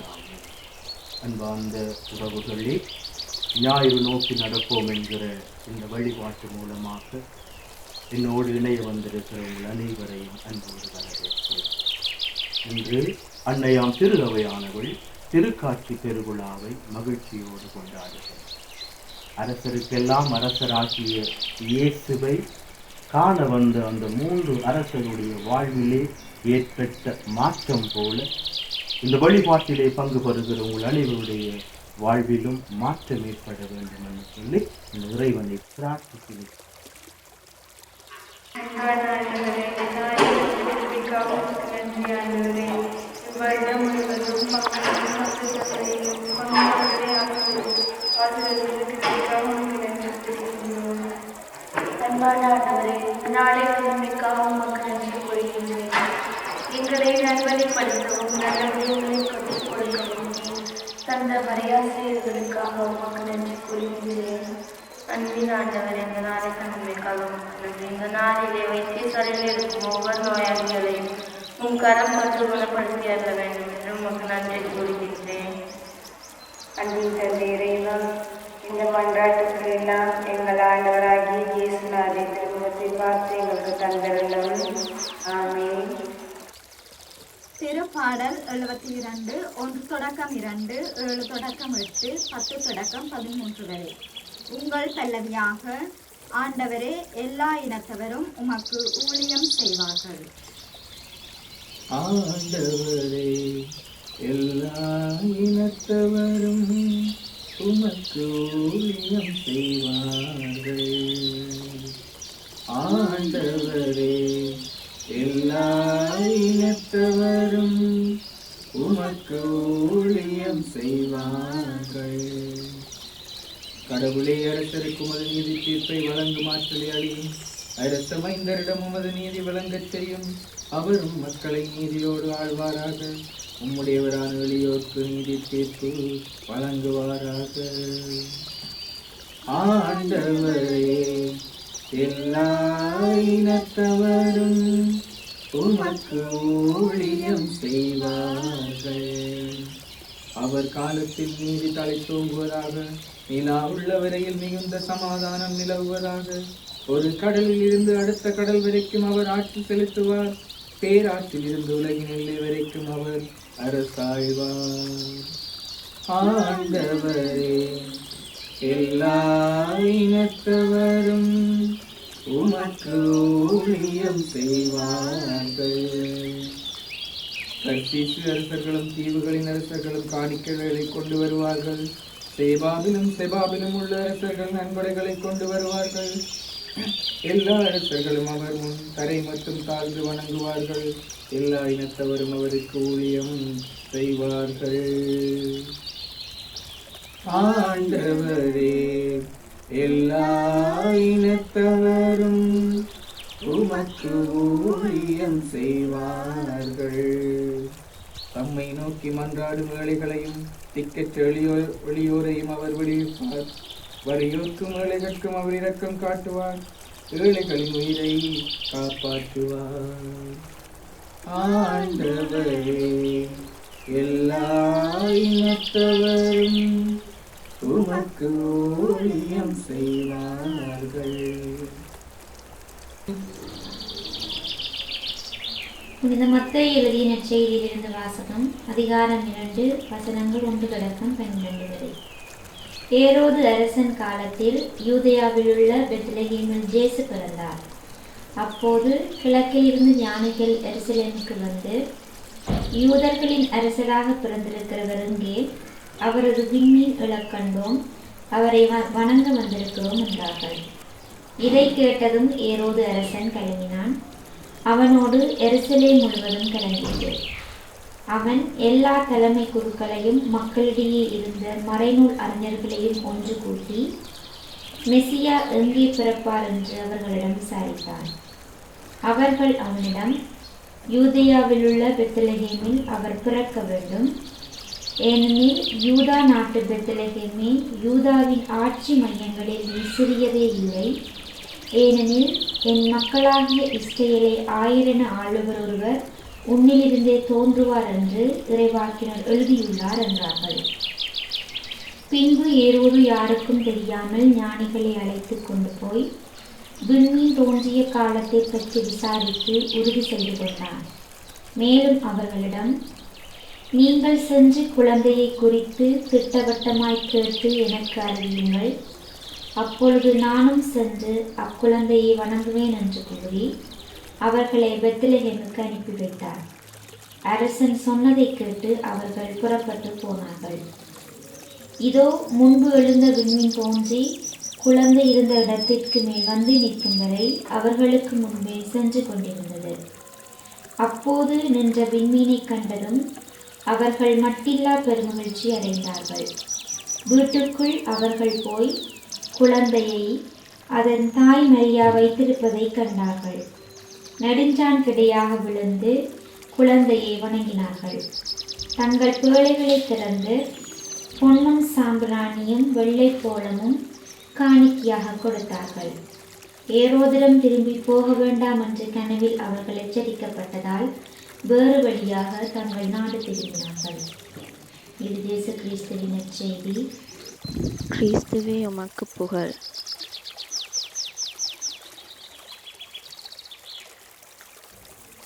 ஆகும். அன்பார்ந்த உறவுகளே ஞாயிறு நோக்கி நடப்போம் என்கிற இந்த வழிபாட்டு மூலமாக என்னோடு இணைய வந்திருக்கிற உங்கள் அனைவரையும் அன்போடு வரவேற்கிறேன். இன்று அன்னையாம் திருகவையானவள் திருக்காட்சி பெருவிழாவை மகிழ்ச்சியோடு கொண்டாடுகிறேன். அரசருக்கெல்லாம் அரசராகிய இயேசுவை காண வந்த அந்த மூன்று அரசருடைய வாழ்விலே ஏற்பட்ட மாற்றம் போல இந்த வழிபாட்டிலே பங்கு பெறுகிற உங்கள் அனைவருடைய வாழ்விலும் மாற்றம் ஏற்பட வேண்டும் என்று சொல்லி இந்த இறைவனை பிரார்த்திக்கிறேன். நாளை உண்மைக்காகவும் எங்களை நல்வழிப்படுத்தவும் நல்ல முடிவுகளை கற்றுக் கொடுக்கவும் தந்த மரியாசிரியர்களுக்காக உமக்கு நன்றி கூறுகின்றேன் அன்பின் ஆண்டவர் இந்த நாளை தன்மைக்காக உமக்கு நன்றி. இந்த நாளிலே வைத்தியசாலையில் இருக்கும் ஒவ்வொரு நோயாளிகளையும் உன் கரம் பற்று குணப்படுத்தி அருள வேண்டும் என்று உமக்கு நன்றி கூறுகின்றேன். அன்பின் தந்தை இறைவா இந்த மன்றாட்டுக்கு எல்லாம் எங்கள் ஆண்டவராகிய இயேசுநாதின் திருமுகத்தை பார்த்து எங்களுக்கு தந்திருந்தவன் ஆமென். பாடல் எழுபத்தி இரண்டு ஒன்று தொடக்கம் இரண்டு ஏழு தொடக்கம் எட்டு பத்து தொடக்கம் பதிமூன்று வரை. உங்கள் பல்லவியாக ஆண்டவரே எல்லா இனத்தவரும் உமக்கு ஊழியம் செய்வார்கள். ஆண்டவரே எல்லா இனத்தவரும் உமக்கு ஊழியம் செய்வார்கள். ஆண்டவரே எல்லா இனத்தவரும் உமக்கு ஊழியம் செய்வார்கள். கடவுளே அரசருக்கு உமது நீதி தீர்ப்பை வழங்கும் ஆற்றலை அழியும். அரச மைந்தரிடம் உமது நீதி வழங்கச் செய்யும். அவரும் மக்களை நீதியோடு ஆழ்வாராக உம்முடையவரான வெளியோர்க்கு நீதி தீர்ப்பு வழங்குவாராக. ஆண்டவரே எல்லா இனத்தவரும் உமக்கு ஊழியம் செய்வார்கள். அவர் காலத்தில் நீதி தலை தோங்குவதாக நிலா உள்ள வரையில் மிகுந்த சமாதானம் நிலவுவதாக ஒரு கடலில் இருந்து அடுத்த கடல் வரைக்கும் அவர் ஆட்சி செலுத்துவார். பேராற்றில் இருந்து உலகின் எல்லை வரைக்கும் அவர் அரசாழ்வார் ஆண்டவரே எல்லா இனத்தவரும் ஊழியம் செய்வார்கள். கர்த்தீசு அரசர்களும் தீவுகளின் அரசர்களும் காணிக்கைகளை கொண்டு வருவார்கள். சேபாவிலும் செபாவிலும் உள்ள அரசர்கள் நன்கொடைகளை கொண்டு வருவார்கள். எல்லா அரசர்களும் அவர் முன் தரை மட்டும் தாழ்ந்து வணங்குவார்கள். எல்லா இனத்தவரும் அவருக்கு ஊழியம் செய்வார்கள். ஆண்டவர் எல்லா இனத்தவரும் உமக்கு ஊழியம் செய்வார்கள் தம்மை நோக்கி மன்றாடும் வேலைகளையும் திக்கச் எளியோ எளியோரையும் அவர் விடுவிப்பார். வரியோர்க்கும் ஏழைகளுக்கும் அவர் இரக்கம் காட்டுவார். ஏழைகளின் உயிரை காப்பாற்றுவார். ஆண்டவரே எல்லா இனத்தவரும் உமக்கு ஊழியம் செய்வார்கள். இந்த மத்திய எழுதிய நற்செய்தியிலிருந்து வாசகம் அதிகாரம் இரண்டு வசனங்கள் ஒன்று தொடக்கம் பன்னிரண்டு வரை ஏரோது அரசன் காலத்தில் யூதயாவிலுள்ள பெத்லகேமில் ஜேசு பிறந்தார். அப்போது கிழக்கில் இருந்து ஞானிகள் எருசலேமுக்கு வந்து யூதர்களின் அரசராக பிறந்திருக்கிறவர் இங்கே அவரது விண்மீன் இழக்கண்டோம் அவரை வணங்க வந்திருக்கிறோம் என்றார்கள். இதை கேட்டதும் ஏரோது அரசன் கிளம்பினான். அவனோடு எருசலே முழுவதும் கிளம்பியது அவன் எல்லா தலைமை குருக்களையும் மக்களிடையே இருந்த மறைநூல் அறிஞர்களையும் ஒன்று கூட்டி மெசியா எங்கே பிறப்பார் என்று அவர்களிடம் விசாரித்தான். அவர்கள் அவனிடம் யூதேயாவிலுள்ள பெத்தலகேமில் அவர் பிறக்க வேண்டும். ஏனெனில் யூதா நாட்டு பெத்தலகேமே யூதாவின் ஆட்சி மையங்களில் சிறியதே இல்லை. ஏனெனில் என் மக்களாகிய இஸ்ரேலை ஆயிரென ஆளுவர் ஒருவர் உன்னிலிருந்தே தோன்றுவார் என்று இறைவாக்கினர் எழுதியுள்ளார் என்றார்கள். பின்பு ஏறோடு யாருக்கும் தெரியாமல் ஞானிகளை அழைத்து கொண்டு போய் விண்மி தோன்றிய காலத்தை பற்றி விசாரித்து உறுதி செய்து கொண்டான். மேலும் அவர்களிடம் நீங்கள் சென்று குழந்தையை குறித்து திட்டவட்டமாய் கேட்டு எனக்கு அறிவியுங்கள். அப்பொழுது நானும் சென்று அக்குழந்தையை வணங்குவேன் என்று கூறி அவர்களை பெத்லஹேமுக்கு அனுப்பி வைத்தார் அரசன் சொன்னதை கேட்டு அவர்கள் புறப்பட்டு போனார்கள். இதோ முன்பு எழுந்த விண்மீன் தோன்றி குழந்தை இருந்த இடத்திற்கு மேல் வந்து நிற்கும் வரை அவர்களுக்கு முன்பே சென்று கொண்டிருந்தது. அப்போது நின்ற விண்மீனை கண்டதும் அவர்கள் மட்டில்லா பெருமகிழ்ச்சி அடைந்தார்கள். வீட்டுக்குள் அவர்கள் போய் குழந்தையை அதன் தாய் மரியா வைத்திருப்பதை கண்டார்கள். நெடுஞ்சான் கிடையாக விழுந்து குழந்தையை வணங்கினார்கள். தங்கள் பேழைகளை திறந்து பொன்னும் சாம்பிராணியும் வெள்ளை கோலமும் காணிக்கையாக கொடுத்தார்கள். ஏரோதரம் திரும்பி போக வேண்டாம் என்று கனவில் அவர்கள் எச்சரிக்கப்பட்டதால் வேறு வழியாக தங்கள் நாடு திரும்பினார்கள். இது தேச கிறிஸ்துவின் செய்தி கிறிஸ்துவே உமக்கு புகழ்.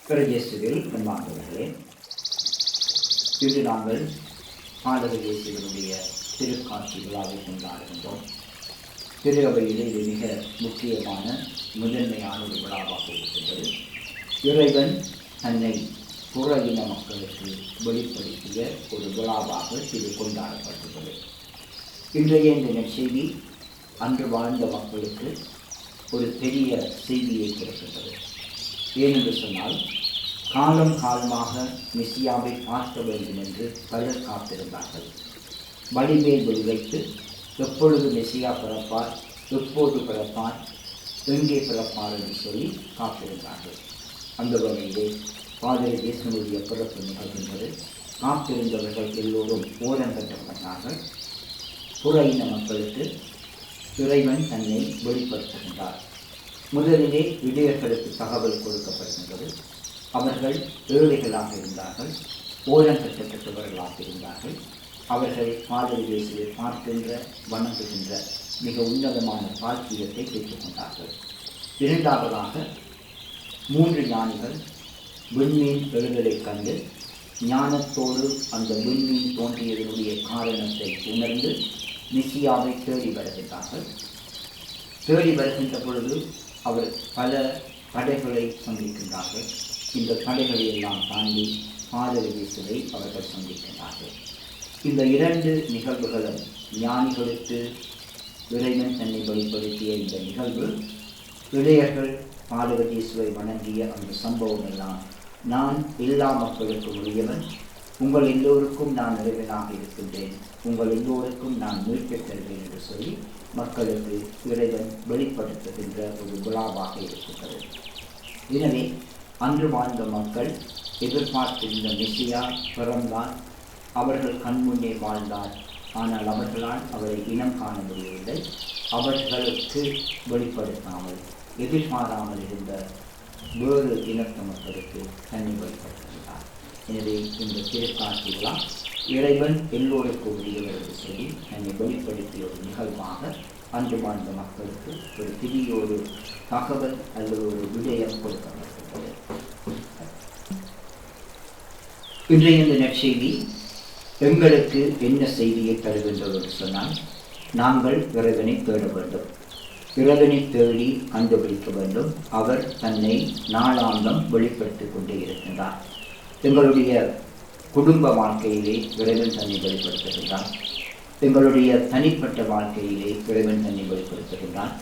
பிரதேசத்தில் அன்பார்ந்தவர்களே இன்று நாங்கள் ஆண்டவர் இயேசுவினுடைய திருக்காட்சி விழாவை கொண்டாடுகின்றோம். திருவையிலே இது மிக முக்கியமான முதன்மையான ஒரு விழாவாக இருக்கின்றது. இறைவன் தன்னை புற இன மக்களுக்கு வெளிப்படுத்திய ஒரு விழாவாக இது கொண்டாடப்பட்டுள்ளது. இன்றைய இந்த நற்செய்தி அன்று வாழ்ந்த மக்களுக்கு ஒரு பெரிய செய்தியை கிடைக்கின்றது. ஏனென்று சொன்னால் காலம் காலமாக மெசியாவை பார்க்க வேண்டும் என்று பலர் காத்திருந்தார்கள். வழிமேல் வைத்து எப்பொழுது மெசியா பிறப்பார் எப்போது பிறப்பார் எங்கே பிறப்பார் என்று சொல்லி காத்திருந்தார்கள். அந்த வகையிலே பாதிரி தேசனுடைய பிறப்பு நிகழ்கின்றது. காத்திருந்தவர்கள் எல்லோரும் ஓரம் கட்டப்பட்டார்கள். புற இன மக்களுக்கு இறைவன் தன்னை வெளிப்படுத்துகின்றார். முதலிலே இடையர்களுக்கு தகவல் கொடுக்கப்படுகின்றது. அவர்கள் ஏழைகளாக இருந்தார்கள் ஓரம் கட்டப்பட்டவர்களாக இருந்தார்கள். அவர்கள் பாடல் இயேசுவை பார்க்கின்ற வணங்குகின்ற மிக உன்னதமான பாக்கியத்தை பெற்றுக்கொண்டார்கள். இரண்டாவதாக மூன்று ஞானிகள் விண்மீன் எழுதலைக் கண்டு ஞானத்தோடு அந்த விண்மீன் தோன்றியதனுடைய காரணத்தை உணர்ந்து மிசியாவை தேடி வருகின்றார்கள் தேடி வருகின்ற பொழுது அவர் பல தடைகளை சந்திக்கின்றார்கள். இந்த தடைகளை எல்லாம் தாண்டி பாதல் இயேசுவை அவர்கள் சந்திக்கின்றார்கள். இந்த இரண்டு நிகழ்வுகளும் ஞானிகளுக்கு இறைவன் தன்னை வெளிப்படுத்திய இந்த நிகழ்வு இளையர்கள் பாதகர் வணங்கிய அந்த சம்பவம் எல்லாம் நான் எல்லா மக்களுக்கும் உரியவன். உங்கள் எல்லோருக்கும் நான் இறைவனாக இருக்கின்றேன். உங்கள் எல்லோருக்கும் நான் மீட்பெற் தருவேன் என்று சொல்லி மக்களுக்கு இறைவன் வெளிப்படுத்துகின்ற ஒரு விழாவாக இருக்கின்றது. எனவே அன்று வாழ்ந்த மக்கள் எதிர்பார்த்திருந்த மெசியா பிறந்தார் அவர்கள் கண்முன்னே வாழ்ந்தார். ஆனால் அவர்களால் அவரை இனம் காண முடியவில்லை. அவர்களுக்கு வெளிப்படுத்தாமல் எதிர்பாராமல் இருந்த வேறு இனத்த மக்களுக்கு தன்னை வெளிப்படுத்துகிறார் எனவே இந்த திருக்காட்சி விழா இறைவன் எல்லோருக்கும் உரியவர் சொல்லி தன்னை வெளிப்படுத்திய ஒரு நிகழ்வாக அன்று வாழ்ந்த மக்களுக்கு ஒரு திடீரொரு தகவல் அல்லது ஒரு விடயம் கொடுக்கப்பட்டது இன்றைய இந்த நற்செய்தி எங்களுக்கு என்ன செய்தியை தருகின்றது என்று சொன்னால் நாங்கள் இறைவனை தேட வேண்டும். இறைவனை தேடி கண்டுபிடிக்க வேண்டும். அவர் தன்னை நாளாந்தம் வெளிப்படுத்திக் கொண்டே இருக்கின்றார். எங்களுடைய குடும்ப வாழ்க்கையிலே இறைவன் தன்னை வெளிப்படுத்துகின்றான். எங்களுடைய தனிப்பட்ட வாழ்க்கையிலே இறைவன் தன்னை வெளிப்படுத்துகின்றான்.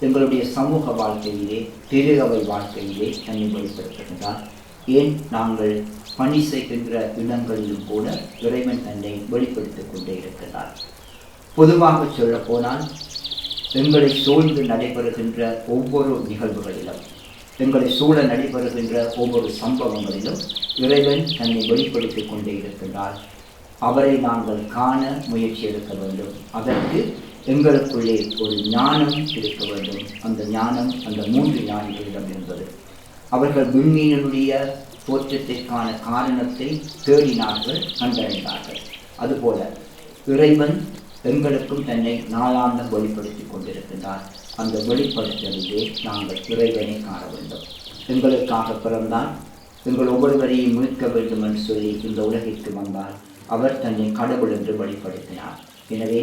எங்களுடைய சமூக வாழ்க்கையிலே திருகவை வாழ்க்கையிலே தன்னை வெளிப்படுத்துகின்றான். ஏன்? நாங்கள் பணி செய்கின்ற இடங்களிலும் கூட இறைவன் தன்னை வெளிப்படுத்திக் கொண்டே இருக்கிறார் பொதுவாக சொல்லப்போனால் எங்களை சூழ்ந்து நடைபெறுகின்ற ஒவ்வொரு நிகழ்வுகளிலும் எங்களை சூழ நடைபெறுகின்ற ஒவ்வொரு சம்பவங்களிலும் இறைவன் தன்னை வெளிப்படுத்திக் கொண்டே இருக்கின்றார். அவரை நாங்கள் காண முயற்சி எடுக்க வேண்டும். அதற்கு எங்களுக்குள்ளே ஒரு ஞானம் இருக்க வேண்டும். அந்த ஞானம் அந்த மூன்று ஞானிகளிடம் இருந்தது அவர்கள் விண்மீனுடைய தோற்றத்திற்கான காரணத்தை தேடினார்கள் கண்டறிந்தார்கள். அதுபோல இறைவன் எங்களுக்கும் தன்னை நாளாந்தம் வெளிப்படுத்திக் கொண்டிருக்கின்றார். அந்த வெளிப்படுத்தலிலே நாங்கள் இறைவனை காண வேண்டும். எங்களுக்காக பிறந்தான் எங்கள் ஒவ்வொருவரையும் மீட்க வேண்டும் என்று சொல்லி இந்த உலகிற்கு வந்தால் அவர் தன்னை கடவுள் என்று வெளிப்படுத்தினார். எனவே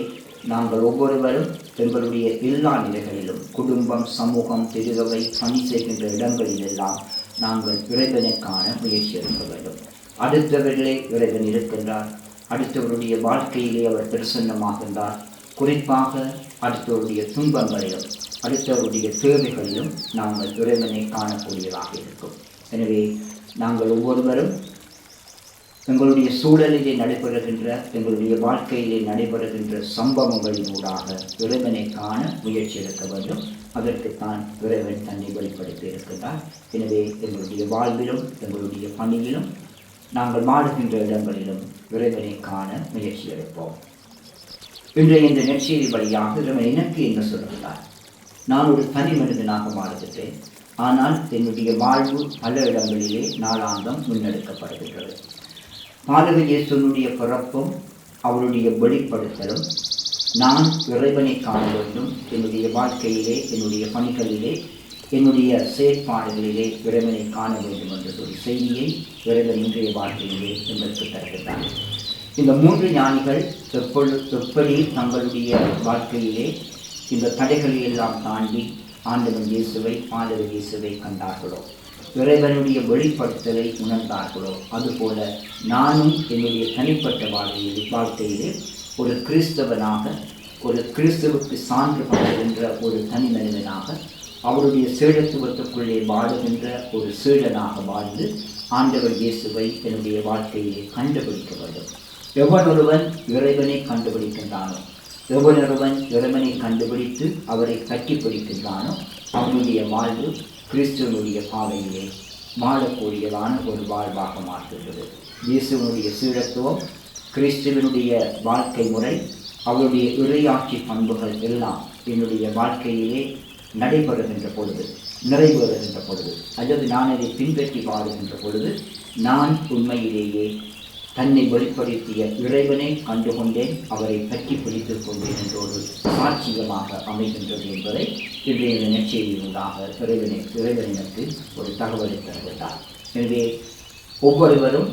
நாங்கள் ஒவ்வொருவரும் எங்களுடைய எல்லா நிலைகளிலும் குடும்பம் சமூகம் திருகவை பணி செய்கின்ற இடங்களிலெல்லாம் நாங்கள் இறைவனை காண முயற்சி எடுக்க வேண்டும். அடுத்தவர்களே இறைவன் இருக்கின்றார். அடுத்தவருடைய வாழ்க்கையிலே அவர் பிரசன்னமாகின்றார். குறிப்பாக அடுத்தவருடைய துன்பங்களிலும் அடுத்தவருடைய தேவைகளிலும் நாங்கள் இறைவனை காணக்கூடியதாக இருக்கும். எனவே நாங்கள் ஒவ்வொருவரும் எங்களுடைய சூழலிலே நடைபெறுகின்ற எங்களுடைய வாழ்க்கையிலே நடைபெறுகின்ற சம்பவங்களினூடாக இறைவனை காண முயற்சி எடுக்க வேண்டும். அதற்குத்தான் இறைவன் தன்னை வெளிப்படுத்தி இருக்கின்றார். எனவே எங்களுடைய வாழ்விலும் எங்களுடைய பணியிலும் நாங்கள் மாறுகின்ற இடங்களிலும் இறைவனை காண முயற்சி எடுப்போம். இன்றைய இந்த நெற்செய்தி வழியாக இறைவன் எனக்கு என்ன சொல்கிறார் நான் ஒரு தனி மனிதனாக வாழுகின்றேன் ஆனால் என்னுடைய வாழ்வு பல இடங்களிலே நாளாந்தம் முன்னெடுக்கப்படுகின்றது. பாலக இயேசுனுடைய பிறப்பும் அவருடைய வெளிப்படுத்தலும் நான் இறைவனை காண வேண்டும். என்னுடைய வாழ்க்கையிலே என்னுடைய பணிகளிலே என்னுடைய செயற்பாடுகளிலே இறைவனை காண வேண்டும் என்ற ஒரு செய்தியை இறைவன் இன்றைய வாழ்க்கையிலே எங்களுக்கு தருகிறான் இந்த மூன்று ஞானிகள் எப்பொழு எப்படி தங்களுடைய வாழ்க்கையிலே இந்த தடைகளை எல்லாம் தாண்டி ஆண்டவன் இயேசுவை பாலக இயேசுவை கண்டார்களோ? இறைவனுடைய வெளிப்படுத்தலை உணர்ந்தார்களோ? அதுபோல நானும் என்னுடைய தனிப்பட்ட வாழ்க்கையில் வாழ்க்கையிலே ஒரு கிறிஸ்தவனாக ஒரு கிறிஸ்தவுக்கு சான்று படுகின்ற ஒரு தனி மனிதனாக அவருடைய சீடத்துவத்துக்குள்ளே வாழுகின்ற ஒரு சீடனாக வாழ்ந்து ஆண்டவர் இயேசுவை என்னுடைய வாழ்க்கையிலே கண்டுபிடிக்க வேண்டும். எவனொருவன் இறைவனை கண்டுபிடிக்கின்றானோ? எவனொருவன் இறைவனை கண்டுபிடித்து அவரை கட்டி பிடிக்கின்றானோ? அவனுடைய வாழ்வு கிறிஸ்துவனுடைய பாதையிலே மாறக்கூடியதான ஒரு வாழ்வாக மாற்றுகிறது. இயேசுவனுடைய சீழத்துவம் கிறிஸ்துவனுடைய வாழ்க்கை முறை அவருடைய இறையாட்சி பண்புகள் எல்லாம் என்னுடைய வாழ்க்கையிலே நடைபெறுகின்ற பொழுது நிறைவேறுகின்ற பொழுது அல்லது நான் அதை பின்பற்றி வாழுகின்ற பொழுது நான் உண்மையிலேயே தன்னை வெளிப்படுத்திய இறைவனை கண்டுகொண்டேன் அவரை பற்றி பிடித்துக் கொண்டேன் என்ற சாட்சியமாக அமைகின்றது என்பதை இன்றைய நிகழ்ச்சியினூடாக இறைவனை இறைவனுக்கு ஒரு தகவலை தருகிறார் எனவே ஒவ்வொருவரும்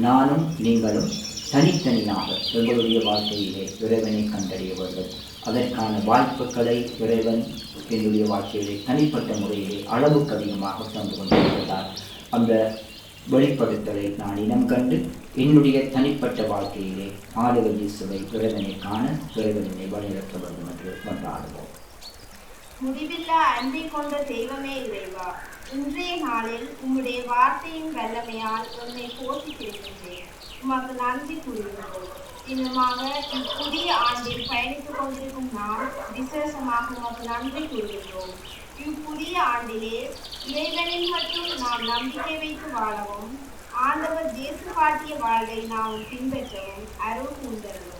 நானும் நீங்களும் தனித்தனியாக எங்களுடைய வாழ்க்கையிலே இறைவனை கண்டறிய வேண்டும் அதற்கான வாய்ப்புகளை இறைவன் என்னுடைய வாழ்க்கையிலே தனிப்பட்ட முறையிலே அளவுக்கு அதிகமாக தந்து கொண்டிருக்கிறார். அந்த வெளிப்படுத்தலை நான் இனம் கண்டு என்னுடைய தனிப்பட்ட வாழ்க்கையிலே ஆளுக இயேசுவை இறைவனை காண இறைவனை வழிநடத்த வேண்டும் என்று கொண்டாடுவோம் முடிவில்லா அன்பை கொண்ட தெய்வமே இறைவா இன்றைய நாளில் உம்முடைய வார்த்தையின் வல்லமையால் உன்னை போற்றித்திருக்கின்றேன் உமக்கு நன்றி கூறுகிறோம். இன்னுமாக இப்புதிய ஆண்டில் பயணித்துக் கொண்டிருக்கும் நாம் விசேஷமாக உமக்கு நன்றி கூறுகிறோம். இப்புதிய ஆண்டிலே இறைவனில் மட்டும் நாம் நம்பிக்கை வைத்து வாழவும் ஆண்டவர் இயேசு காட்டிய வாழ்வை நாம் பின்பற்றவும் அருள் கூந்தரும்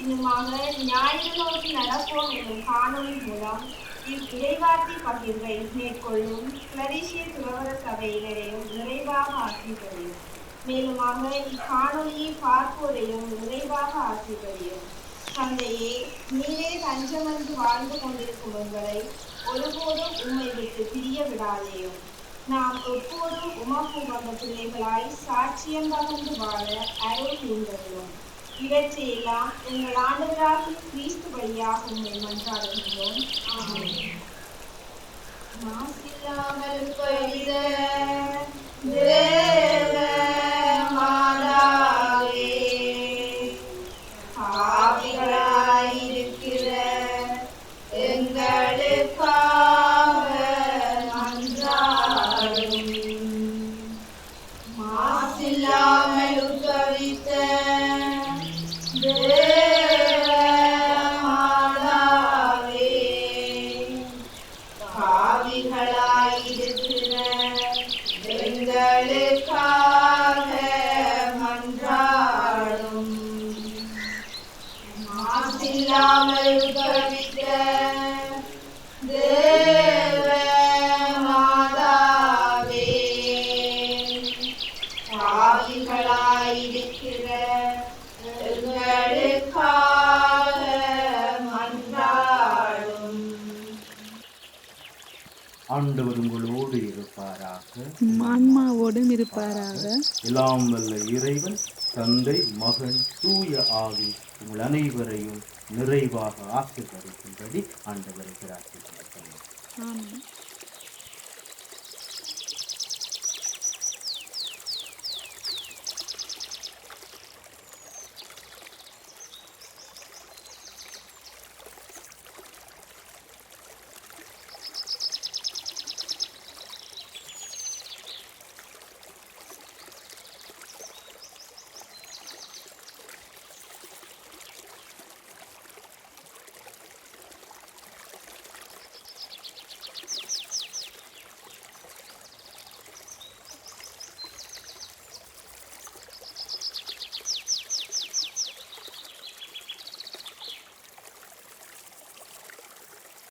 இன்னுமாக ஞாயிறு நோக்கி நடப்போம் என்னும் காணொளி மூலம் இவ் இறைவார்த்தை பகிர்வை மேற்கொள்ளும் கிளரிசிய துறவர சபையினரையும் நிறைவாக ஆசிர்வதியும். மேலுமாக இக்காணொலியை பார்ப்போரையும் நிறைவாக ஆசிர்வதியும். தந்தையே நீரே தஞ்சமன்று வாழ்ந்து கொண்டிருக்கும் உங்களை ஒருபோதும் உம்மை விட்டு பிரிய விடாதேயும் நாம் எப்போதும் உமக்கு வந்த பிள்ளைகளாய் சாட்சியம் பகிர்ந்து வாழ அருள் கூந்தரும் இவற்றையெல்லாம் எங்கள் ஆண்டவராகிய கிறிஸ்து வழியாக உண்மை மன்றாடுகின்றோம் ஆமென். மாசில்லாமல் இருக்கிற எங்களுக்காக ஆண்டவர் உங்களோடு இருப்பாராக. உம் இருப்பாராக. எல்லாம் வல்ல இறைவன் தந்தை மகன் தூய ஆவி உங்கள் அனைவரையும் நிறைவாக ஆசீர்வதிக்கும்படி ஆண்டவரை பிரார்த்திக்கிறேன் ஆமென்.